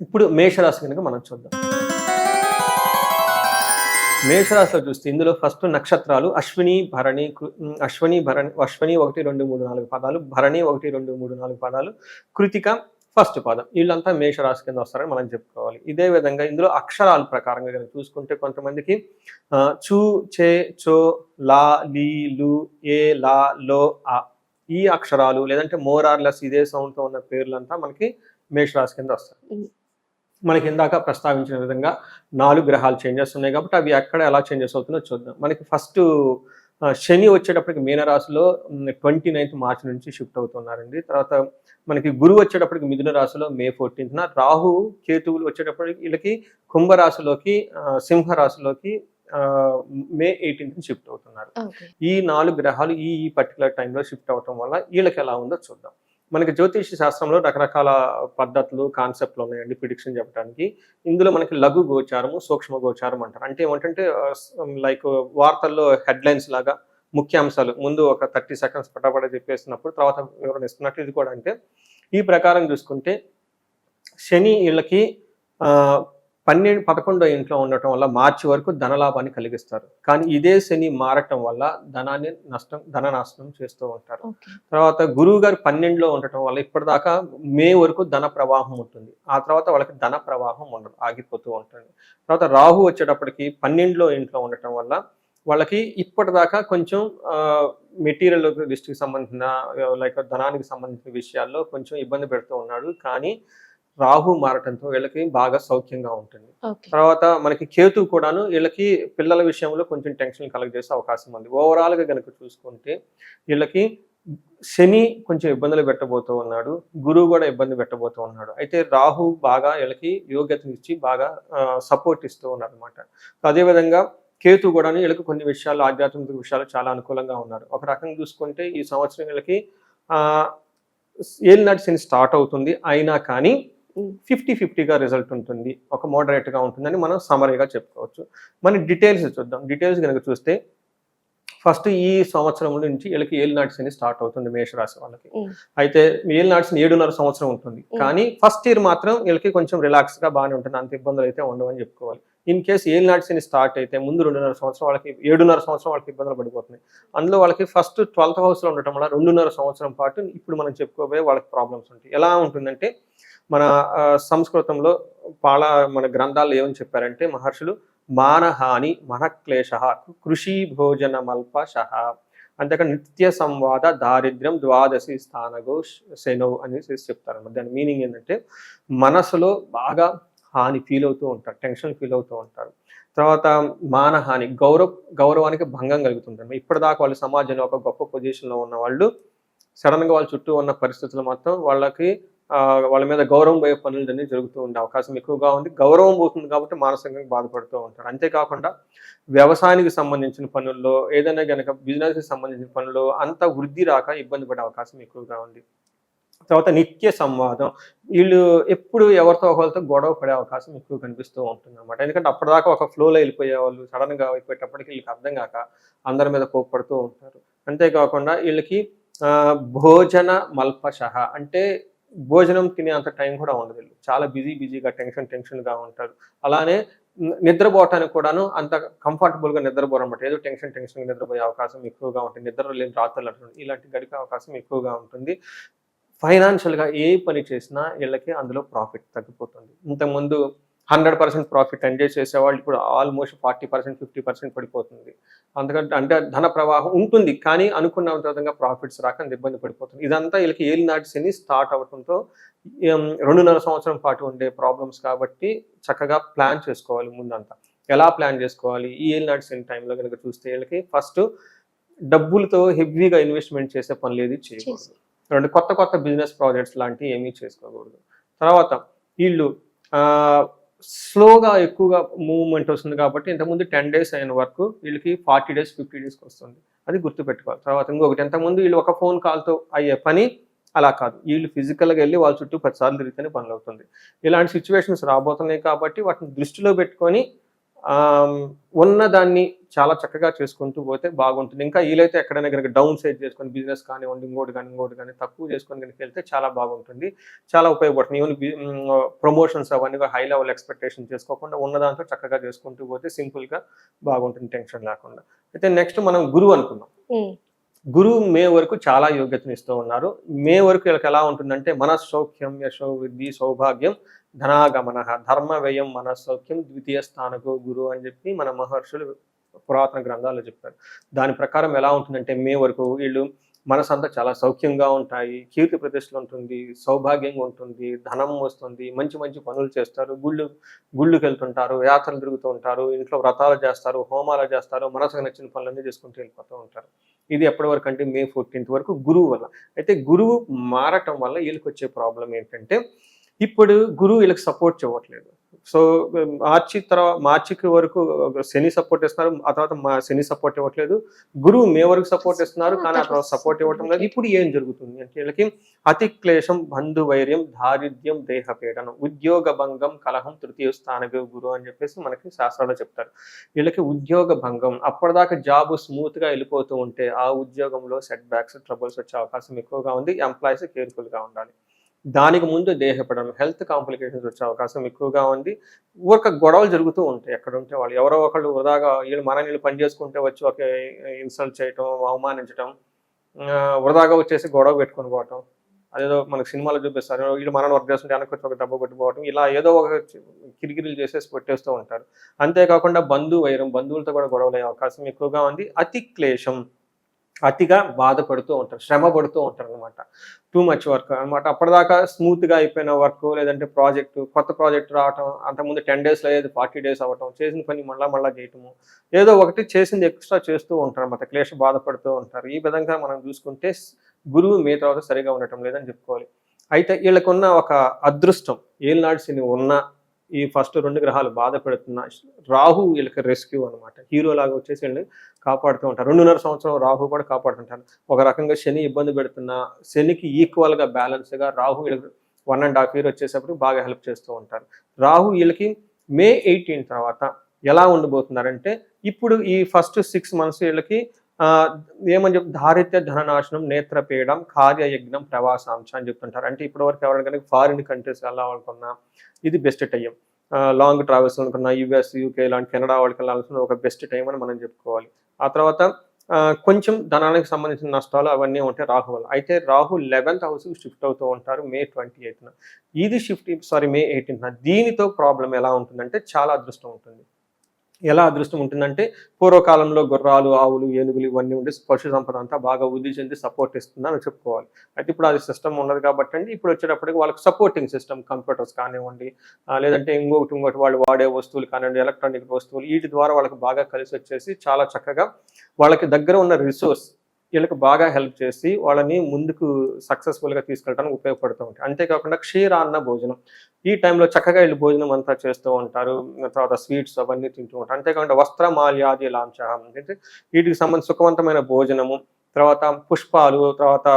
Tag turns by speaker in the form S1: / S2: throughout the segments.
S1: ఇప్పుడు మేషరాశి కనుక మనం చూద్దాం. మేషరాశిలో చూస్తే ఇందులో ఫస్ట్ నక్షత్రాలు అశ్విని భరణి కృ- అశ్విని భరణి అశ్విని ఒకటి రెండు మూడు నాలుగు పదాలు భరణి ఒకటి రెండు మూడు నాలుగు పదాలు కృతిక ఫస్ట్ పదం. వీళ్ళంతా మేషరాశి కింద వస్తారని మనం చెప్పుకోవాలి. ఇదే విధంగా ఇందులో అక్షరాల ప్రకారంగా కనుక చూసుకుంటే కొంతమందికి ఆ, చూ చే చో లా లీ లు ఏ లా లో ఆ ఈ అక్షరాలు లేదంటే మోరార్లస్ ఇదే సౌండ్తో ఉన్న పేర్లంతా మనకి మేషరాశి కింద వస్తాయి. మనకి ఇందాక ప్రస్తావించిన విధంగా నాలుగు గ్రహాలు చేంజెస్ ఉన్నాయి కాబట్టి అవి ఎక్కడ ఎలా చేంజెస్ అవుతుందో చూద్దాం. మనకి ఫస్ట్ శని వచ్చేటప్పటికి మీనరాశిలో ట్వంటీ నైన్త్ మార్చ్ నుంచి షిఫ్ట్ అవుతున్నారండి. తర్వాత మనకి గురువు వచ్చేటప్పటికి మిథున రాశిలో మే ఫోర్టీన్త్న రాహు కేతువులు వచ్చేటప్పటికి వీళ్ళకి కుంభరాశిలోకి ఆ, సింహ రాశిలోకి ఆ, మే ఎయిటీన్త్ షిఫ్ట్ అవుతున్నారు. ఈ నాలుగు గ్రహాలు ఈ ఈ పర్టికులర్ టైంలో షిఫ్ట్ అవటం వల్ల వీళ్ళకి ఎలా ఉందో చూద్దాం. మనకి జ్యోతిష శాస్త్రంలో రకరకాల పద్ధతులు కాన్సెప్ట్లు ఉన్నాయండి ప్రిడిక్షన్ చెప్పడానికి ఇందులో మనకి లఘు గోచారము సూక్ష్మ గోచారం అంటారు. అంటే ఏమంటే లైక్ వార్తల్లో హెడ్లైన్స్ లాగా ముఖ్యాంశాలు ముందు ఒక థర్టీ సెకండ్స్ పటపట చెప్పేసినప్పుడు తర్వాత వివరణ ఇస్తున్నట్టు ఇది కూడా అంటే ఈ ప్రకారం చూసుకుంటే శని వీళ్ళకి పన్నెండు పదకొండో ఇంట్లో ఉండటం వల్ల మార్చి వరకు ధనలాభాన్ని కలిగిస్తారు. కానీ ఇదే శని మారటం వల్ల ధనాన్ని నష్టం ధన నాశనం చేస్తూ ఉంటారు. తర్వాత గురువు గారు పన్నెండులో ఉండటం వల్ల ఇప్పటిదాకా మే వరకు ధన ప్రవాహం ఉంటుంది. ఆ తర్వాత వాళ్ళకి ధన ప్రవాహం ఉండదు ఆగిపోతూ ఉంటుంది. తర్వాత రాహు వచ్చేటప్పటికి పన్నెండులో ఇంట్లో ఉండటం వల్ల వాళ్ళకి ఇప్పటిదాకా కొంచెం మెటీరియల్ దృష్టికి సంబంధించిన లైక్ ధనానికి సంబంధించిన విషయాల్లో కొంచెం ఇబ్బంది పెడుతూ ఉన్నాడు. కానీ రాహు మారటంతో వీళ్ళకి బాగా సౌఖ్యంగా ఉంటుంది. తర్వాత మనకి కేతు కూడాను వీళ్ళకి పిల్లల విషయంలో కొంచెం టెన్షన్ కలగజేసే అవకాశం ఉంది. ఓవరాల్గా కనుక చూసుకుంటే వీళ్ళకి శని కొంచెం ఇబ్బందులు పెట్టబోతూ ఉన్నాడు. గురువు కూడా ఇబ్బంది పెట్టబోతూ ఉన్నాడు. అయితే రాహు బాగా వీళ్ళకి యోగ్యతనిచ్చి బాగా సపోర్ట్ ఇస్తూ ఉన్నాడు అనమాట అదేవిధంగా కేతు కూడా వీళ్ళకి కొన్ని విషయాలు ఆధ్యాత్మిక విషయాలు చాలా అనుకూలంగా ఉన్నారు. ఒక రకంగా చూసుకుంటే ఈ సంవత్సరం వీళ్ళకి ఆ ఏలినాటి శని స్టార్ట్ అవుతుంది. అయినా కానీ. ఫిఫ్టీ ఫిఫ్టీగా రిజల్ట్ ఉంటుంది. ఒక మోడరేట్గా ఉంటుందని మనం సమరీగా చెప్పుకోవచ్చు. మన డీటెయిల్స్ చూద్దాం. డీటెయిల్స్ కనుక చూస్తే ఫస్ట్ ఈ సంవత్సరం నుంచి వీళ్ళకి ఏలినాటి శని స్టార్ట్ అవుతుంది మేషరాశి వాళ్ళకి. అయితే ఏలినాటి శని ఏడున్నర సంవత్సరం ఉంటుంది. కానీ ఫస్ట్ ఇయర్ మాత్రం వీళ్ళకి కొంచెం రిలాక్స్గా బాగానే ఉంటుంది. అంత ఇబ్బందులు అయితే ఉండవని చెప్పుకోవాలి. ఇన్ కేసు ఏలినాటి శని స్టార్ట్ అయితే ముందు రెండున్నర సంవత్సరం వాళ్ళకి ఏడున్నర సంవత్సరం వాళ్ళకి ఇబ్బందులు పడిపోతున్నాయి. అందులో వాళ్ళకి ఫస్ట్ ట్వెల్త్ హౌస్లో ఉండటం వల్ల రెండున్నర సంవత్సరం పాటు ఇప్పుడు మనం చెప్పుకోబోయే వాళ్ళకి ప్రాబ్లమ్స్ ఉంటాయి. ఎలా ఉంటుందంటే మన సంస్కృతంలో పాల మన గ్రంథాల్లో ఏమని చెప్పారంటే మహర్షులు మానహాని మనక్లేశ కృషి భోజన మల్పశ అంతేకాదు నిత్య సంవాద దారిద్ర్యం ద్వాదశి స్థానగో శనో అనేసి చెప్తారన్నమాట దాని మీనింగ్ ఏంటంటే మనసులో బాగా హాని ఫీల్ అవుతూ ఉంటారు టెన్షన్ ఫీల్ అవుతూ ఉంటారు. తర్వాత మానహాని గౌరవ గౌరవానికి భంగం కలుగుతుంటారు ఇప్పటిదాకా వాళ్ళు సమాజంలో ఒక గొప్ప పొజిషన్లో ఉన్న వాళ్ళు సడన్గా వాళ్ళ చుట్టూ ఉన్న పరిస్థితులు మొత్తం వాళ్ళకి వాళ్ళ మీద గౌరవం పోయే పనులు అన్నీ జరుగుతూ ఉండే అవకాశం ఎక్కువగా ఉంది. గౌరవం పోతుంది కాబట్టి మానసికంగా బాధపడుతూ ఉంటారు. అంతేకాకుండా వ్యవసాయానికి సంబంధించిన పనుల్లో ఏదైనా కనుక బిజినెస్కి సంబంధించిన పనుల్లో అంత వృద్ధి రాక ఇబ్బంది పడే అవకాశం ఎక్కువగా ఉంది. తర్వాత నిత్య సంవాదం. వీళ్ళు ఎప్పుడు ఎవరితో ఒకరితో గొడవ పడే అవకాశం ఎక్కువ కనిపిస్తూ ఉంటుంది అనమాట ఎందుకంటే అప్పటిదాకా ఒక ఫ్లోలో వెళ్ళిపోయేవాళ్ళు వాళ్ళు అయిపోయేటప్పటికి వీళ్ళకి అర్థం కాక అందరి మీద కోప్పడుతూ ఉంటారు. అంతేకాకుండా వీళ్ళకి భోజన మల్పశః అంటే భోజనం తినే అంత టైం కూడా ఉండదు. వీళ్ళు చాలా బిజీ బిజీగా టెన్షన్ టెన్షన్గా ఉంటారు. అలానే నిద్రపోవటానికి కూడాను అంత కంఫర్టబుల్గా నిద్రపోరు అనమాట ఏదో టెన్షన్ టెన్షన్గా నిద్రపోయే అవకాశం ఎక్కువగా ఉంటుంది. నిద్ర లేని రాత్రులు అంటుంది ఇలాంటి గడిపే అవకాశం ఎక్కువగా ఉంటుంది. ఫైనాన్షియల్గా ఏ పని చేసినా వీళ్ళకి అందులో ప్రాఫిట్ తగ్గిపోతుంది. ఇంతకుముందు హండ్రెడ్ పర్సెంట్ ప్రాఫిట్ ఎంజాయ్ చేసేవాళ్ళు ఇప్పుడు almost forty percent fifty percent పడిపోతుంది. అందుకంటే అంటే ధన ప్రవాహం ఉంటుంది కానీ అనుకున్న విధంగా ప్రాఫిట్స్ రాక ఇబ్బంది పడిపోతుంది. ఇదంతా వీళ్ళకి ఏలినాటి శని స్టార్ట్ అవడంతో ఏం, రెండున్నర సంవత్సరం పాటు ఉండే ప్రాబ్లమ్స్ కాబట్టి చక్కగా ప్లాన్ చేసుకోవాలి ముందంతా. ఎలా ప్లాన్ చేసుకోవాలి? ఈ ఏలినాటి శని టైంలో కనుక చూస్తే వీళ్ళకి ఫస్ట్ డబ్బులతో హెవీగా ఇన్వెస్ట్మెంట్ చేసే పనులు ఏది చేయకూడదు. రెండు కొత్త కొత్త బిజినెస్ ప్రాజెక్ట్స్ లాంటివి ఏమీ చేసుకోకూడదు. తర్వాత వీళ్ళు స్లోగా ఎక్కువగా మూవ్మెంట్ వస్తుంది కాబట్టి ఇంతకుముందు టెన్ డేస్ అయిన వరకు వీళ్ళకి ఫార్టీ డేస్ ఫిఫ్టీ డేస్కి వస్తుంది. అది గుర్తుపెట్టుకోవాలి. తర్వాత ఇంకొకటి ఇంతకుముందు వీళ్ళు ఒక ఫోన్ కాల్తో అయ్యే పని అలా కాదు. వీళ్ళు ఫిజికల్గా వెళ్ళి వాళ్ళ చుట్టూ పదిసార్లు తిరిగితేనే పనులు అవుతుంది ఇలాంటి సిచ్యువేషన్స్ రాబోతున్నాయి కాబట్టి వాటిని దృష్టిలో పెట్టుకొని ఉన్నదాన్ని చాలా చక్కగా చేసుకుంటూ పోతే బాగుంటుంది. ఇంకా వీలైతే ఎక్కడైనా కనుక డౌన్ సైడ్ చేసుకొని బిజినెస్ కానివ్వండి ఇంకోటి కానీ ఇంకోటి కానీ తక్కువ చేసుకొని కనుక వెళ్తే చాలా బాగుంటుంది. చాలా ఉపయోగపడుతుంది. ఈవెన్ ప్రమోషన్స్ అవన్నీ హై లెవెల్ ఎక్స్పెక్టేషన్ చేసుకోకుండా ఉన్న దాంట్లో చక్కగా చేసుకుంటూ పోతే సింపుల్గా బాగుంటుంది. టెన్షన్ లేకుండా. అయితే నెక్స్ట్ మనం గురువు అనుకున్నాం గురువు మే వరకు చాలా యోగ్యతను ఇస్తూ ఉన్నారు. మే వరకు వీళ్ళకి ఎలా ఉంటుందంటే మనస్సౌఖ్యం యశో వృద్ధి సౌభాగ్యం ధనాగమన ధర్మ వ్యయం మనస్సౌఖ్యం ద్వితీయ స్థానకు గురువు అని చెప్పి మన మహర్షులు పురాతన గ్రంథాల్లో చెప్పారు. దాని ప్రకారం ఎలా ఉంటుందంటే మే వరకు వీళ్ళు మనసంతా చాలా సౌఖ్యంగా ఉంటాయి కీర్తి ప్రతిష్టలు ఉంటుంది సౌభాగ్యంగా ఉంటుంది ధనం వస్తుంది మంచి మంచి పనులు చేస్తారు గుళ్ళు గుళ్ళుకి వెళ్తుంటారు యాత్రలు తిరుగుతూ ఉంటారు ఇంట్లో వ్రతాలు చేస్తారు హోమాలు చేస్తారు మనసుకు నచ్చిన పనులన్నీ చేసుకుంటూ వెళ్ళిపోతూ ఉంటారు. ఇది ఎప్పటి వరకు అంటే మే ఫోర్టీన్త్ వరకు గురువు వల్ల. అయితే గురువు మారటం వల్ల వీళ్ళకి వచ్చే ప్రాబ్లం ఏంటంటే ఇప్పుడు గురువు వీళ్ళకి సపోర్ట్ చేయట్లేదు సో మార్చి తర్వాత మార్చికి వరకు శని సపోర్ట్ ఇస్తున్నారు. ఆ తర్వాత మా శని సపోర్ట్ ఇవ్వట్లేదు. గురువు మే వరకు సపోర్ట్ ఇస్తున్నారు. కానీ ఆ తర్వాత సపోర్ట్ ఇవ్వటం లేదు. ఇప్పుడు ఏం జరుగుతుంది అంటే వీళ్ళకి అతి క్లేశం బంధువైర్యం దారిద్ర్యం దేహపీడనం ఉద్యోగ భంగం కలహం తృతీయ స్థానకు గురు అని చెప్పేసి మనకి శాస్త్రాల్లో చెప్తారు. వీళ్ళకి ఉద్యోగ భంగం అప్పటిదాకా జాబ్ స్మూత్గా వెళ్ళిపోతూ ఉంటే ఆ ఉద్యోగంలో సెట్ బ్యాక్స్ ట్రబుల్స్ వచ్చే అవకాశం ఎక్కువగా ఉంది. ఎంప్లాయీస్ కేర్ఫుల్గా ఉండాలి. దానికి ముందు దేహపడడం హెల్త్ కాంప్లికేషన్స్ వచ్చే అవకాశం ఎక్కువగా ఉంది. ఒక గొడవలు జరుగుతూ ఉంటాయి. ఎక్కడ ఉంటే వాళ్ళు ఎవరో ఒకళ్ళు వృధాగా వీళ్ళు మన వీళ్ళు పని చేసుకుంటే వచ్చి ఒక ఇన్సల్ట్ చేయటం అవమానించడం వృధాగా వచ్చేసి గొడవ పెట్టుకొని పోవటం. అదేదో మనకు సినిమాలో చూపిస్తారు. వీళ్ళు మనం వర్క్ చేస్తుంటే వెనక్కి వచ్చి ఒక డబ్బు కొట్టిపోవటం. ఇలా ఏదో ఒక కిరికిరిలు చేసేసి పెట్టేస్తూ ఉంటారు. అంతేకాకుండా బంధు వైరం బంధువులతో కూడా గొడవలు అయ్యే అవకాశం ఎక్కువగా ఉంది. అతి క్లేశం. అతిగా బాధపడుతూ ఉంటారు శ్రమ పడుతూ ఉంటారు అనమాట టూ మచ్ వర్క్ అనమాట అప్పటిదాకా స్మూత్గా అయిపోయిన వర్క్ లేదంటే ప్రాజెక్టు కొత్త ప్రాజెక్ట్ రావటం అంతకుముందు టెన్ డేస్ అయ్యేది ఫార్టీ డేస్ అవ్వటం చేసిన పని మళ్ళా మళ్ళా చేయటము ఏదో ఒకటి చేసింది ఎక్స్ట్రా చేస్తూ ఉంటారు అనమాట క్లేష బాధపడుతూ ఉంటారు. ఈ విధంగా మనం చూసుకుంటే గురువు మీ తర్వాత సరిగా ఉండటం లేదని చెప్పుకోవాలి. అయితే వీళ్ళకున్న ఒక అదృష్టం ఏలినాడు సిని ఉన్న ఈ ఫస్ట్ రెండు గ్రహాలు బాధ పెడుతున్న రాహు వీళ్ళకి రెస్క్యూ అనమాట హీరో లాగా వచ్చేసి వీళ్ళని కాపాడుతూ ఉంటారు. రెండున్నర సంవత్సరం రాహు కూడా కాపాడుతుంటారు. ఒక రకంగా శని ఇబ్బంది పెడుతున్న శనికి ఈక్వల్గా బ్యాలెన్స్గా రాహు వీళ్ళకి వన్ అండ్ హాఫ్ ఇయర్ వచ్చేసప్పుడు బాగా హెల్ప్ చేస్తూ ఉంటారు. రాహు వీళ్ళకి మే ఎయిటీన్ తర్వాత ఎలా ఉండబోతున్నారంటే ఇప్పుడు ఈ ఫస్ట్ సిక్స్ మంత్స్ వీళ్ళకి ఏమని చెప్ దారిద్ర్య ధననాశనం నేత్రపీడం కార్యయజ్ఞం ప్రవాసాంశ అని చెప్తుంటారు. అంటే ఇప్పటి వరకు ఎవరైనా కనుక ఫారిన్ కంట్రీస్ వెళ్ళాలనుకున్నా ఇది బెస్ట్ టైం లాంగ్ ట్రావెల్స్ అనుకున్న యుఎస్ యూకే లాంటి కెనడా వాళ్ళకి వెళ్ళాల్సిన ఒక బెస్ట్ టైం అని మనం చెప్పుకోవాలి. ఆ తర్వాత కొంచెం ధనానికి సంబంధించిన నష్టాలు అవన్నీ ఉంటాయి. రాహు వల్ల అయితే రాహు లెవెన్త్ హౌస్ షిఫ్ట్ అవుతూ ఉంటారు మే ట్వంటీ ఎయిత్న ఇది షిఫ్ట్ సారీ మే ఎయిటీన్త్న దీనితో ప్రాబ్లం ఎలా ఉంటుందంటే చాలా అదృష్టం ఉంటుంది. ఎలా అదృష్టం ఉంటుందంటే పూర్వకాలంలో గుర్రాలు ఆవులు ఏనుగులు ఇవన్నీ ఉండి పశు సంపద అంతా బాగా వృద్ధి చెంది సపోర్ట్ ఇస్తుందని చెప్పుకోవాలి. అయితే ఇప్పుడు అది సిస్టమ్ ఉన్నది కాబట్టి అండి. ఇప్పుడు వచ్చేటప్పటికి వాళ్ళకి సపోర్టింగ్ సిస్టమ్ కంప్యూటర్స్ కానివ్వండి లేదంటే ఇంకొకటి ఇంకోటి వాళ్ళు వాడే వస్తువులు కానివ్వండి ఎలక్ట్రానిక్ వస్తువులు వీటి ద్వారా వాళ్ళకి బాగా కలిసి వచ్చేసి చాలా చక్కగా వాళ్ళకి దగ్గర ఉన్న రిసోర్స్ వీళ్ళకి బాగా హెల్ప్ చేసి వాళ్ళని ముందుకు సక్సెస్ఫుల్గా తీసుకెళ్ళడానికి ఉపయోగపడుతూ ఉంటాయి. అంతేకాకుండా క్షీరాన్న భోజనం. ఈ టైంలో చక్కగా వీళ్ళు భోజనం అంతా చేస్తూ ఉంటారు. తర్వాత స్వీట్స్ అవన్నీ తింటూ ఉంటారు. అంతేకాకుండా వస్త్రమాల్యాది లాంఛ అంటే వీటికి సంబంధించి సుఖవంతమైన భోజనము. తర్వాత పుష్పాలు తర్వాత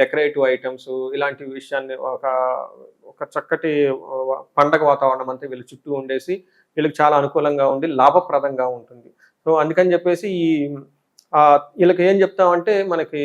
S1: డెకరేటివ్ ఐటమ్స్ ఇలాంటి విషయాన్ని ఒక ఒక చక్కటి పండగ వాతావరణం అంతా వీళ్ళ చుట్టూ ఉండేసి వీళ్ళకి చాలా అనుకూలంగా ఉండి లాభప్రదంగా ఉంటుంది. సో అందుకని చెప్పేసి ఈ వీళ్ళకి ఏం చెప్తామంటే మనకి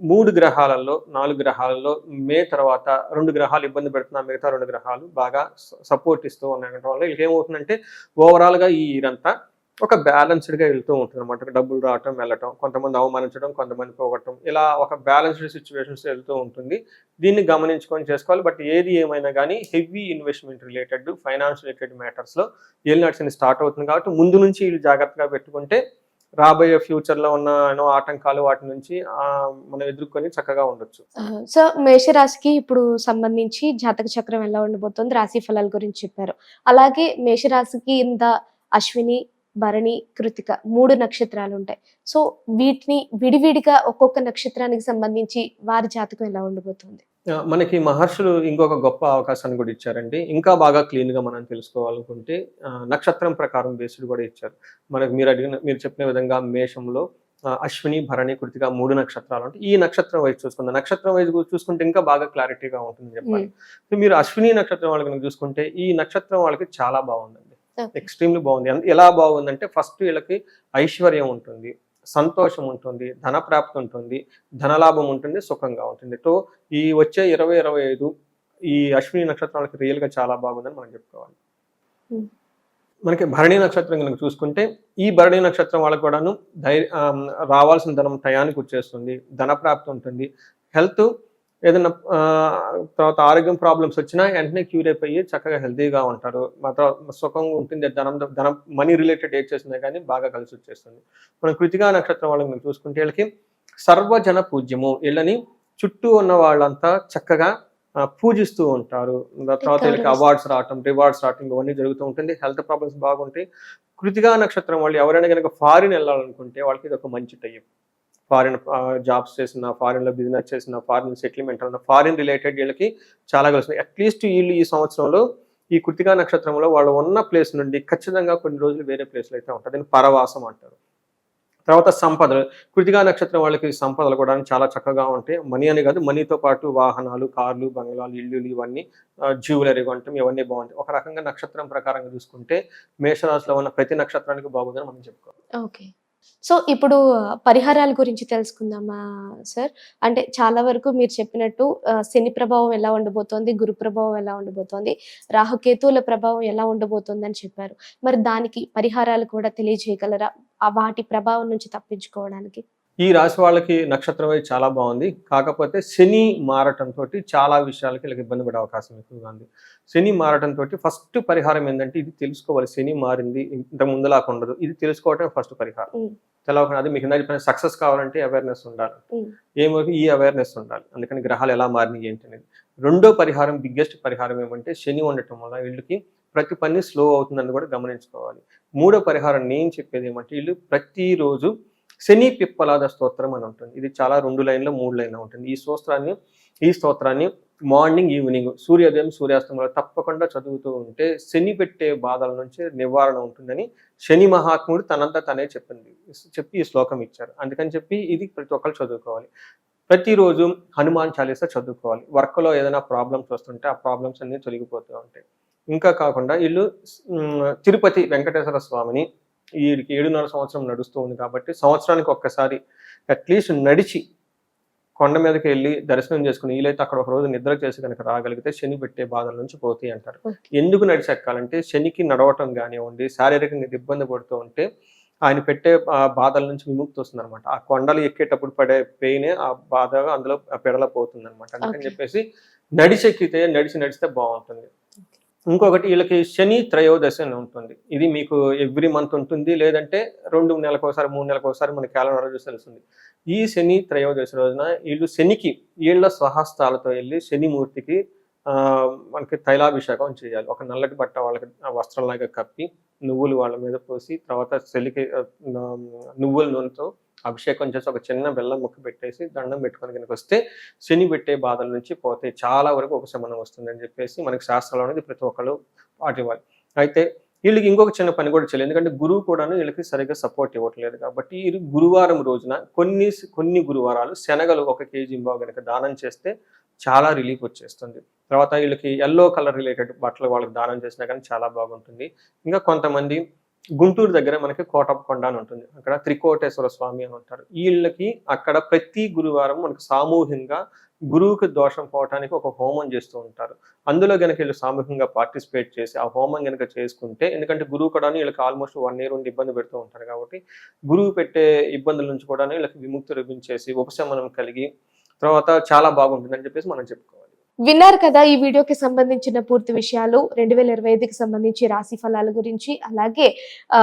S1: మూడు గ్రహాలలో నాలుగు గ్రహాలలో మే తర్వాత రెండు గ్రహాలు ఇబ్బంది పెడుతున్న మిగతా రెండు గ్రహాలు బాగా సపోర్ట్ ఇస్తూ ఉండడం వల్ల వీళ్ళకి ఏమవుతుందంటే ఓవరాల్గా ఈ ఇదంతా ఒక బ్యాలెన్స్డ్గా వెళ్తూ ఉంటుంది అనమాట డబ్బులు రావటం వెళ్ళటం కొంతమంది అవమానించడం కొంతమంది పోగొట్టడం ఇలా ఒక బ్యాలెన్స్డ్ సిచ్యువేషన్స్ వెళ్తూ ఉంటుంది. దీన్ని గమనించుకొని చేసుకోవాలి. బట్ ఏది ఏమైనా కానీ heavy investment related finance related మ్యాటర్స్లో ఏలినాడ్స్ స్టార్ట్ అవుతుంది కాబట్టి ముందు నుంచి వీళ్ళు జాగ్రత్తగా పెట్టుకుంటే రాబోయే ఫ్యూచర్లో ఉన్న ఎన్నో ఆటంకాలు వాటి నుంచి మనం ఎదుర్కొని చక్కగా ఉండొచ్చు.
S2: సో మేషరాశికి ఇప్పుడు సంబంధించి జాతక చక్రం ఎలా ఉండబోతుంది? రాశి ఫలాల గురించి చెప్పారు. అలాగే మేషరాశికి ఇంత అశ్విని భరణి కృతిక మూడు నక్షత్రాలు ఉంటాయి. సో వీటిని విడివిడిగా ఒక్కొక్క నక్షత్రానికి సంబంధించి వారి జాతకం ఎలా ఉండబోతుంది?
S1: మనకి మహర్షులు ఇంకొక గొప్ప అవకాశాన్ని కూడా ఇచ్చారండి. ఇంకా బాగా క్లీన్గా మనం తెలుసుకోవాలనుకుంటే నక్షత్రం ప్రకారం బేస్డ్ కూడా ఇచ్చారు. మనకి మీరు అడిగిన మీరు చెప్పిన విధంగా మేషంలో అశ్విని భరణి కృతిక మూడు నక్షత్రాలు ఉంటాయి. ఈ నక్షత్రం వైజ్ చూసుకుందాం. నక్షత్రం వైజ్ చూసుకుంటే ఇంకా బాగా క్లారిటీగా ఉంటుంది చెప్పాలి. సో మీరు అశ్విని నక్షత్రం వాళ్ళకి చూసుకుంటే ఈ నక్షత్రం వాళ్ళకి చాలా బాగుందండి. ఎక్స్ట్రీమ్లీ బాగుంది. ఎలా బాగుందంటే ఫస్ట్ వీళ్ళకి ఐశ్వర్యం ఉంటుంది. సంతోషం ఉంటుంది ధనప్రాప్తి ఉంటుంది ధనలాభం ఉంటుంది సుఖంగా ఉంటుంది. సో ఈ వచ్చే ఇరవై ఇరవై ఐదు ఈ అశ్విని నక్షత్రాలకి రియల్గా చాలా బాగుందని మనం చెప్పుకోవాలి. మనకి భరణి నక్షత్రం కనుక చూసుకుంటే ఈ భరణి నక్షత్రం వాళ్ళకి కూడాను ధైర్య రావాల్సిన ధనం టయానికి వచ్చేస్తుంది ధనప్రాప్తి ఉంటుంది హెల్త్ ఏదైనా తర్వాత ఆరోగ్యం ప్రాబ్లమ్స్ వచ్చినా వెంటనే క్యూర్ అయిపోయి చక్కగా హెల్తీగా ఉంటారు. మా తర్వాత సుఖంగా ఉంటుంది ధనం ధనం మనీ రిలేటెడ్ ఏ చేసినా కానీ బాగా కలిసి వచ్చేస్తుంది. మనం కృతికా నక్షత్రం వాళ్ళకి మనం చూసుకుంటే వీళ్ళకి సర్వజన పూజ్యము. వీళ్ళని చుట్టూ ఉన్న వాళ్ళంతా చక్కగా పూజిస్తూ ఉంటారు. తర్వాత వీళ్ళకి. అవార్డ్స్ రావటం రివార్డ్స్ రావటం ఇవన్నీ జరుగుతూ ఉంటుంది. హెల్త్ ప్రాబ్లమ్స్ బాగుంటాయి. కృతికా నక్షత్రం వాళ్ళు ఎవరైనా కనుక ఫారిన్ వెళ్ళాలనుకుంటే వాళ్ళకి ఇది ఒక మంచి టైం ఫారిన్ జాబ్స్ చేసిన ఫారిన్లో బిజినెస్ చేసిన ఫారిన్ సెటిల్మెంట్ అన్న ఫారిన్ రిలేటెడ్ వీళ్ళకి చాలా కలుస్తుంది అట్లీస్ట్ వీళ్ళు ఈ సంవత్సరంలో ఈ కృతికా నక్షత్రంలో వాళ్ళు ఉన్న ప్లేస్ నుండి ఖచ్చితంగా కొన్ని రోజులు వేరే ప్లేస్లో అయితే ఉంటుంది దీన్ని పరవాసం అంటారు. తర్వాత సంపదలు. కృతికా నక్షత్రం వాళ్ళకి సంపదలు కూడా చాలా చక్కగా ఉంటాయి. మనీ అని కాదు మనీతో పాటు వాహనాలు కార్లు బంగ్లాలు ఇల్లులు ఇవన్నీ జ్యువెలరీ కొనటం ఇవన్నీ బాగుంటాయి. ఒక రకంగా నక్షత్రం ప్రకారంగా చూసుకుంటే మేషరాశిలో ఉన్న ప్రతి నక్షత్రానికి బాగుందని మనం చెప్పుకోవాలి.
S2: ఓకే. సో ఇప్పుడు పరిహారాల గురించి తెలుసుకుందామా సార్? అంటే చాలా వరకు మీరు చెప్పినట్టు శని ప్రభావం ఎలా ఉండబోతోంది గురు ప్రభావం ఎలా ఉండబోతోంది రాహుకేతువుల ప్రభావం ఎలా ఉండబోతోంది అని చెప్పారు. మరి దానికి పరిహారాలు కూడా తెలియజేయగలరా? వాటి ప్రభావం నుంచి తప్పించుకోవడానికి.
S1: ఈ రాశి వాళ్ళకి నక్షత్రం అయితే చాలా బాగుంది. కాకపోతే శని మారటం తోటి చాలా విషయాలకి వీళ్ళకి ఇబ్బంది పడే అవకాశం ఎక్కువగా ఉంది. శని మారటం తోటి ఫస్ట్ పరిహారం ఏంటంటే ఇది తెలుసుకోవాలి. శని మారింది ఇంత ముందులాగా ఉండదు. ఇది తెలుసుకోవటం ఫస్ట్ పరిహారం. తెలవకుండా అది మీకు ఇందాక చెప్పిన సక్సెస్ కావాలంటే అవేర్నెస్ ఉండాలి. ఏమో ఈ అవేర్నెస్ ఉండాలి. అందుకని గ్రహాలు ఎలా మారినాయి ఏంటి అనేది. రెండో పరిహారం బిగ్గెస్ట్ పరిహారం ఏమంటే శని ఉండటం వల్ల వీళ్ళకి ప్రతి పని స్లో అవుతుందని కూడా గమనించుకోవాలి. మూడో పరిహారం నేను చెప్పేది ఏమంటే వీళ్ళు ప్రతిరోజు శని పిప్పలాద స్తోత్రం అని ఉంటుంది. ఇది చాలా రెండు లైన్లో మూడు లైన్లో ఉంటుంది. ఈ స్తోత్రాన్ని ఈ స్తోత్రాన్ని మార్నింగ్ ఈవినింగ్ సూర్యోదయం సూర్యాస్తమంలో తప్పకుండా చదువుతూ ఉంటే శని పెట్టే బాధల నుంచి నివారణ ఉంటుందని శని మహాత్ముడు తనంతా తనే చెప్పింది. చెప్పి ఈ శ్లోకం ఇచ్చారు. అందుకని చెప్పి ఇది ప్రతి ఒక్కరు చదువుకోవాలి. ప్రతిరోజు హనుమాన్ చాలీసా చదువుకోవాలి. వర్క్లో ఏదైనా ప్రాబ్లమ్స్ వస్తుంటే ఆ ప్రాబ్లమ్స్ అన్ని తొలగిపోతూ ఉంటాయి. ఇంకా కాకుండా వీళ్ళు తిరుపతి వెంకటేశ్వర స్వామిని వీడికి ఏడున్నర సంవత్సరం నడుస్తూ ఉంది కాబట్టి సంవత్సరానికి ఒక్కసారి అట్లీస్ట్ నడిచి కొండ మీదకి వెళ్ళి దర్శనం చేసుకుని వీలైతే అక్కడ ఒక రోజు నిద్ర చేసి కనుక రాగలిగితే శని పెట్టే బాధల నుంచి పోతాయి అంటారు. ఎందుకు నడిచి ఎక్కాలంటే శనికి నడవటం కానివ్వండి శారీరకంగా ఇబ్బంది పడుతూ ఉంటే ఆయన పెట్టే ఆ బాధల నుంచి విముక్తి వస్తుంది అనమాట ఆ కొండలు ఎక్కేటప్పుడు పడే పెయిన్ ఆ బాధ అందులో పెడల పోతుంది అనమాట అందుకని. చెప్పేసి నడిచి ఎక్కితే నడిచి నడిస్తే బాగుంటుంది ఇంకొకటి వీళ్ళకి శని త్రయోదశి అని ఉంటుంది. ఇది మీకు ఎవ్రీ మంత్ ఉంటుంది. లేదంటే రెండు నెలలకు ఒకసారి మూడు నెలలకు ఒకసారి మన క్యాలెండర్ చూసి తెలుస్తుంది. ఈ శని త్రయోదశి రోజున వీళ్ళు శనికి వీళ్ళ స్వహస్తాలతో వెళ్ళి శని మూర్తికి మనకి తైలాభిషేకం చేయాలి. ఒక నల్లటి బట్ట వాళ్ళకి వస్త్రంలాగా కప్పి నువ్వులు వాళ్ళ మీద పోసి తర్వాత చెల్లికి నువ్వుల నూనెతో అభిషేకం చేసి ఒక చిన్న బెల్లం ముక్క పెట్టేసి దండం పెట్టుకొని కనుక వస్తే శని పెట్టే బాధల నుంచి పోతే చాలా వరకు ఉపశమనం వస్తుందని చెప్పేసి మనకి శాస్త్రాలు అనేది ప్రతి ఒక్కరు పాటివ్వాలి. అయితే వీళ్ళకి ఇంకొక చిన్న పని కూడా చేయలేదు. ఎందుకంటే గురువు కూడాను వీళ్ళకి సరిగ్గా సపోర్ట్ ఇవ్వట్లేదు కాబట్టి వీళ్ళు గురువారం రోజున కొన్ని కొన్ని గురువారాలు శనగలు ఒక కేజీ బాగా కనుక దానం చేస్తే చాలా రిలీఫ్ వచ్చేస్తుంది. తర్వాత వీళ్ళకి ఎల్లో కలర్ రిలేటెడ్ బట్టలు వాళ్ళకి దానం చేసినా కానీ చాలా బాగుంటుంది. ఇంకా కొంతమంది గుంటూరు దగ్గర మనకి కోటప్పకొండ అని ఉంటుంది అక్కడ త్రికోటేశ్వర స్వామి అని ఉంటారు. వీళ్ళకి అక్కడ ప్రతి గురువారం మనకి సామూహికంగా గురువుకి దోషం పోవటానికి ఒక హోమం చేస్తూ ఉంటారు. అందులో గనక వీళ్ళు సామూహికంగా పార్టిసిపేట్ చేసి ఆ హోమం కనుక చేసుకుంటే ఎందుకంటే గురువు కూడా వీళ్ళకి ఆల్మోస్ట్ వన్ ఇయర్ ఉండి ఇబ్బంది పెడుతూ ఉంటారు కాబట్టి గురువు పెట్టే ఇబ్బందుల నుంచి కూడా వీళ్ళకి విముక్తి లభించేసి ఉపశమనం కలిగి తర్వాత చాలా బాగుంటుందని చెప్పేసి మనం చెప్పుకోవాలి.
S2: విన్నారు కదా ఈ వీడియోకి సంబంధించిన పూర్తి విషయాలు. రెండు వేల ఇరవై ఐదుకి సంబంధించి రాశి ఫలాల గురించి అలాగే ఆ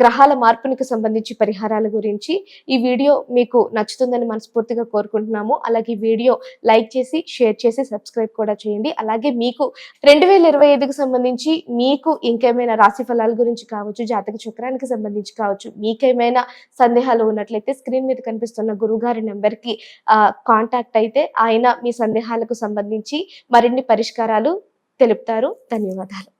S2: గ్రహాల మార్పునికి సంబంధించి పరిహారాల గురించి ఈ వీడియో మీకు నచ్చుతుందని మనస్ఫూర్తిగా కోరుకుంటున్నాము. అలాగే ఈ వీడియో లైక్ చేసి షేర్ చేసి సబ్స్క్రైబ్ కూడా చేయండి. అలాగే మీకు రెండు వేల ఇరవై ఐదుకు సంబంధించి మీకు ఇంకేమైనా రాశి ఫలాల గురించి కావచ్చు జాతక చక్రానికి సంబంధించి కావచ్చు మీకేమైనా సందేహాలు ఉన్నట్లయితే స్క్రీన్ మీద కనిపిస్తున్న గురుగారి నెంబర్కి కాంటాక్ట్ అయితే ఆయన మీ సందేహాలకు సంబంధించి మరిన్ని పరిష్కారాలు తెలుపుతారు. ధన్యవాదాలు.